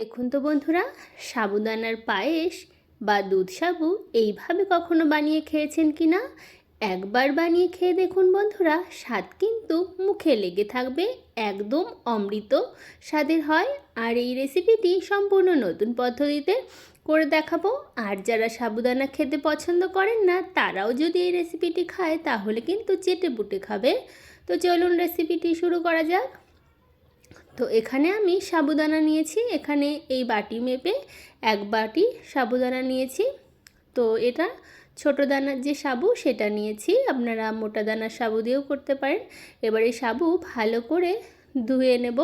দেখুন তো বন্ধুরা, সাবুদানার পায়েস বা দুধ সাবু এইভাবে কখনো বানিয়ে খেয়েছেন কি না? একবার বানিয়ে খেয়ে দেখুন বন্ধুরা, স্বাদ কিন্তু মুখে লেগে থাকবে, একদম অমৃত স্বাদের হয়। আর এই রেসিপিটি সম্পূর্ণ নতুন পদ্ধতিতে করে দেখাবো। আর যারা সাবুদানা খেতে পছন্দ করেন না, তারাও যদি এই রেসিপিটি খায়, তাহলে কিন্তু চেটে বুটে খাবে। তো চলুন রেসিপিটি শুরু করা যাক। তো এখানে আমি সাবুদানা নিয়েছি। এখানে এই বাটি মেপে এক বাটি সাবুদানা নিয়েছি। তো এটা ছোটো দানার যে সাবু, সেটা নিয়েছি। আপনারা মোটা দানার সাবু দিয়েও করতে পারেন। এবারে সাবু ভালো করে ধুয়ে নেব।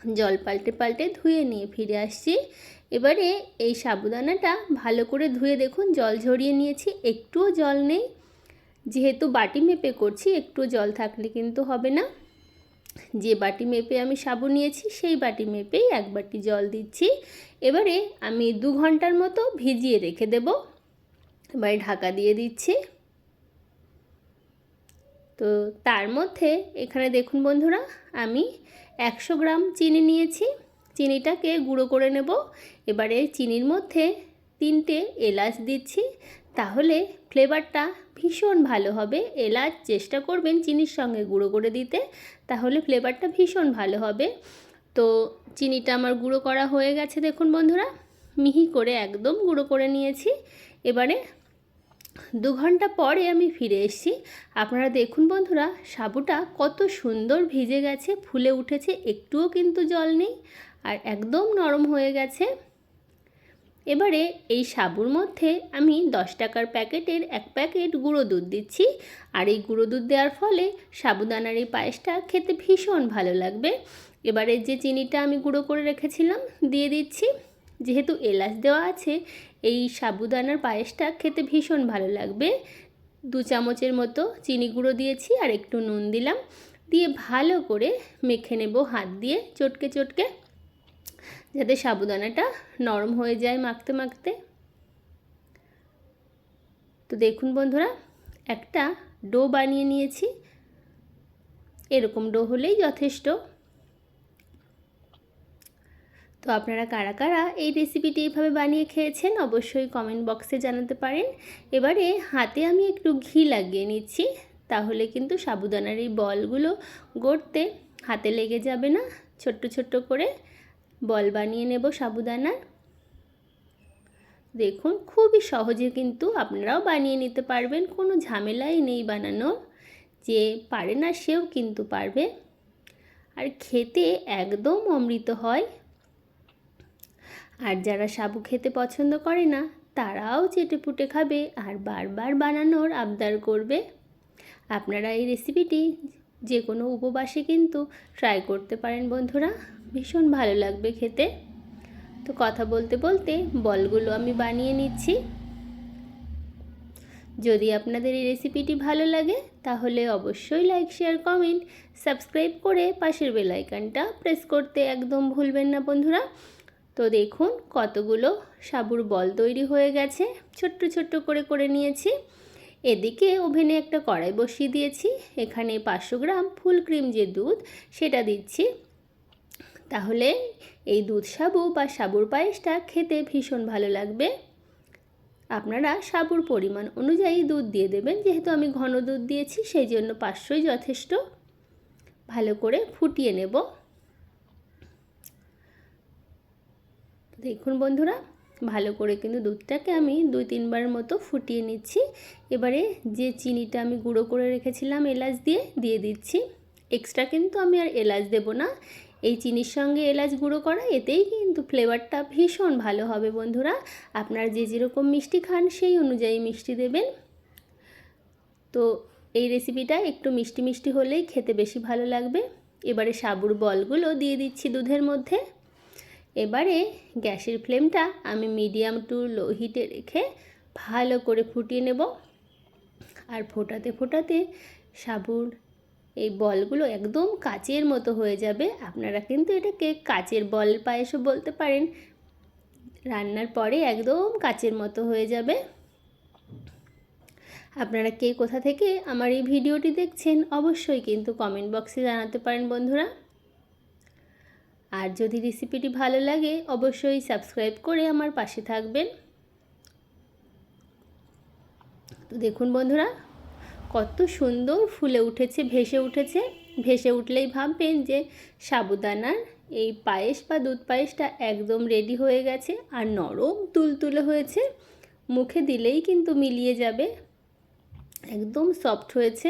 জল পাল্টে পাল্টে ধুয়ে নিয়ে ফিরে আসছি। এবারে এই সাবুদানাটা ভালো করে ধুয়ে দেখুন, জল ঝরিয়ে নিয়েছি। একটুও জল নেই। যেহেতু বাটি মেপে করছি একটু জল থাকলে কিন্তু হবে না। যে বাটি মেপে আমি সাবু নিয়েছি, সেই বাটি মেপেই এক বাটি জল দিচ্ছি। এবারে আমি দু ঘণ্টার মতো ভিজিয়ে রেখে দেব। এবারে ঢাকা দিয়ে দিচ্ছি। তো তার মধ্যে এখানে দেখুন বন্ধুরা, আমি একশো গ্রাম চিনি নিয়েছি। চিনিটাকে গুঁড়ো করে নেব। এবারে চিনির মধ্যে তিনটে এলাচ দিচ্ছি। তাহলে ফ্লেভারটা ভীষণ ভালো হবে। এলাচ চেষ্টা করবেন চিনির সঙ্গে গুঁড়ো করে দিতে, তাহলে ফ্লেভারটা ভীষণ ভালো হবে। তো চিনিটা আমার গুঁড়ো করা হয়ে গেছে দেখুন বন্ধুরা, মিহি করে একদম গুঁড়ো করে নিয়েছি। এবারে দু ঘণ্টা পরে আমি ফিরে এসেছি। আপনারা দেখুন বন্ধুরা, সাবুটা কত সুন্দর ভিজে গেছে, ফুলে উঠেছে, একটুও কিন্তু জল নেই, আর একদম নরম হয়ে গেছে। এবারে এই সাবুর মধ্যে আমি দশ টাকার প্যাকেটের এক প্যাকেট গুঁড়ো দুধ দিচ্ছি। আর এই গুঁড়ো দুধ দেওয়ার ফলে সাবুদানার এই পায়েসটা খেতে ভীষণ ভালো লাগবে। এবারে যে চিনিটা আমি গুঁড়ো করে রেখেছিলাম, দিয়ে দিচ্ছি। যেহেতু এলাচ দেওয়া আছে, এই সাবুদানার পায়েসটা খেতে ভীষণ ভালো লাগবে। দু চামচের মতো চিনি গুঁড়ো দিয়েছি আর একটু নুন দিলাম। দিয়ে ভালো করে মেখে নেব হাত দিয়ে চটকে চটকে। যাতে সাবুদানাটা নরম হয়ে যায় মাখতে মাখতে। তো দেখুন বন্ধুরা, একটা ডো বানিয়ে নিয়েছি। এরকম ডো হলেই যথেষ্ট। তো আপনারা কারা কারা এই রেসিপিটি এইভাবে বানিয়ে খেয়েছেন অবশ্যই কমেন্ট বক্সে জানাতে পারেন। এবারে হাতে আমি একটু ঘি লাগিয়ে নিচ্ছি, তাহলে কিন্তু সাবুদানার এই বলগুলো গড়তে হাতে লেগে যাবে না ছোট্ট ছোট্ট করে। বল বানিয়ে নেব সাবুদানার দেখুন, খুবই সহজে কিন্তু আপনারাও বানিয়ে নিতে পারবেন, কোনো ঝামেলাই নেই বানানোর। যে পারে না সেও কিন্তু পারবে। আর খেতে একদম অমৃত হয়। আর যারা সাবু খেতে পছন্দ করে না, তারাও চেটে পুটে খাবে আর বারবার বানানোর আবদার করবে। আপনারা এই রেসিপিটি যে কোনো উপবাসে কিন্তু ট্রাই করতে পারেন, বন্ধুরা। ভীষণ ভালো লাগবে খেতে। তো কথা বলতে বলতে বলগুলো আমি বানিয়ে নিচ্ছি। যদি আপনাদের এই রেসিপিটি ভালো লাগে, তাহলে অবশ্যই লাইক শেয়ার কমেন্ট সাবস্ক্রাইব করে পাশের বেলাইকানটা প্রেস করতে একদম ভুলবেন না বন্ধুরা। তো দেখুন কতগুলো সাবুর বল তৈরি হয়ে গেছে, ছোট্ট ছোট্ট করে করে নিয়েছি। এদিকে ওভেনে একটা কড়াই বসিয়ে দিয়েছি, এখানে পাঁচশো গ্রাম ফুল ক্রিম যে দুধ, সেটা দিচ্ছি। তাহলে এই দুধ সাবু বা সাবুর পায়েসটা খেতে ভীষণ ভালো লাগবে। আপনারা সাবুর পরিমাণ অনুযায়ী দুধ দিয়ে দেবেন, যেহেতু আমি ঘন দুধ দিয়েছি, সেই জন্য পাঁচশোই যথেষ্ট। ভালো করে ফুটিয়ে নেব। দেখুন বন্ধুরা, ভালো করে কিন্তু দুধটাকে আমি দুই তিনবারের মতো ফুটিয়ে নিচ্ছি। এবারে যে চিনিটা আমি গুঁড়ো করে রেখেছিলাম এলাচ দিয়ে দিয়ে দিচ্ছি। এক্সট্রা কিন্তু আমি আর এলাচ দেব না। এই চিনির সঙ্গে এলাচ গুঁড়ো করা, এতেই কিন্তু ফ্লেভারটা ভীষণ ভালো হবে বন্ধুরা। আপনারা যে যেরকম মিষ্টি খান, সেই অনুযায়ী মিষ্টি দেবেন। তো এই রেসিপিটা একটু মিষ্টি মিষ্টি হলেই খেতে বেশি ভালো লাগবে। এবারে সাবুর বলগুলো দিয়ে দিচ্ছি দুধের মধ্যে। এবারে গ্যাসের ফ্লেমটা আমি মিডিয়াম টু লো হিটে রেখে ভালো করে ফুটিয়ে নেব। আর ফোটাতে ফোটাতে সাবুর এই বলগুলো একদম কাচের মতো হয়ে যাবে। আপনারা কিন্তু এটাকে কাচের বল পায়েসও বলতে পারেন। রান্নার পরে একদম কাচের মতো হয়ে যাবে। আপনারা কে কোথা থেকে আমার এই ভিডিওটি দেখছেন অবশ্যই কিন্তু কমেন্ট বক্সে জানাতে পারেন বন্ধুরা। আর যদি রেসিপিটি ভালো লাগে অবশ্যই সাবস্ক্রাইব করে আমার পাশে থাকবেন। তো দেখুন বন্ধুরা কত সুন্দর ফুলে উঠেছে, ভেসে উঠেছে। ভেসে উঠলেই ভাববেন যে সাবুদানার এই পায়েস বা দুধ পায়েসটা একদম রেডি হয়ে গেছে আর নরম তুলতুলে হয়েছে। মুখে দিলেই কিন্তু মিলিয়ে যাবে। একদম সফট হয়েছে।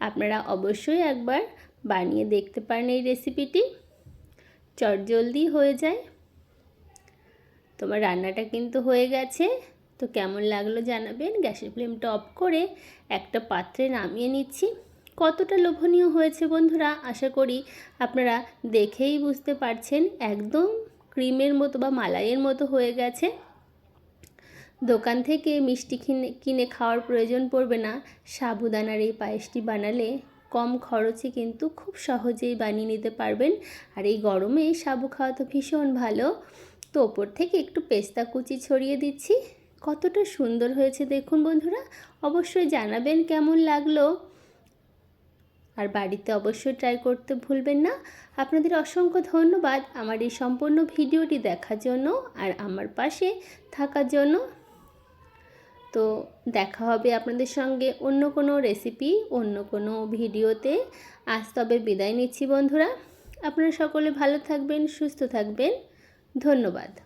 আপনারা অবশ্যই একবার বানিয়ে দেখতে পারেন এই রেসিপিটি চটজলদি হয়ে যায়। তোমার রান্নাটা কিন্তু হয়ে গেছে। তো কেমন লাগল জানাবেন। গ্যাসের ফ্লেমটা অফ করে একটা পাত্রে নামিয়ে নিচ্ছি। কতটা লোভনীয় হয়েছে বন্ধুরা, আশা করি আপনারা দেখেই বুঝতে পারছেন। একদম ক্রিমের মতো বা মালাইয়ের মতো হয়ে গেছে। দোকান থেকে মিষ্টি কিনে কিনে খাওয়ার প্রয়োজন পড়বে না। সাবুদানার এই পায়েসটি বানালে কম খরচে কিন্তু খুব সহজেই বানিয়ে নিতে পারবেন। আর এই গরমে সাবু খাওয়া তো ভীষণ ভালো। তো ওপর থেকে একটু পেস্তা কুচি ছড়িয়ে দিচ্ছি। কতটা সুন্দর হয়েছে দেখুন বন্ধুরা। অবশ্যই জানাবেন কেমন লাগল। আর বাড়িতে অবশ্যই ট্রাই করতে ভুলবেন না। আপনাদের অসংখ্য ধন্যবাদ আমার এই সম্পূর্ণ ভিডিওটি দেখার জন্য আর আমার পাশে থাকার জন্য। তো দেখা হবে আপনাদের সঙ্গে অন্য কোনো রেসিপি অন্য কোনো ভিডিওতে। আজ তবে বিদায় নিচ্ছি বন্ধুরা। আপনারা সকলে ভালো থাকবেন, সুস্থ থাকবেন। ধন্যবাদ।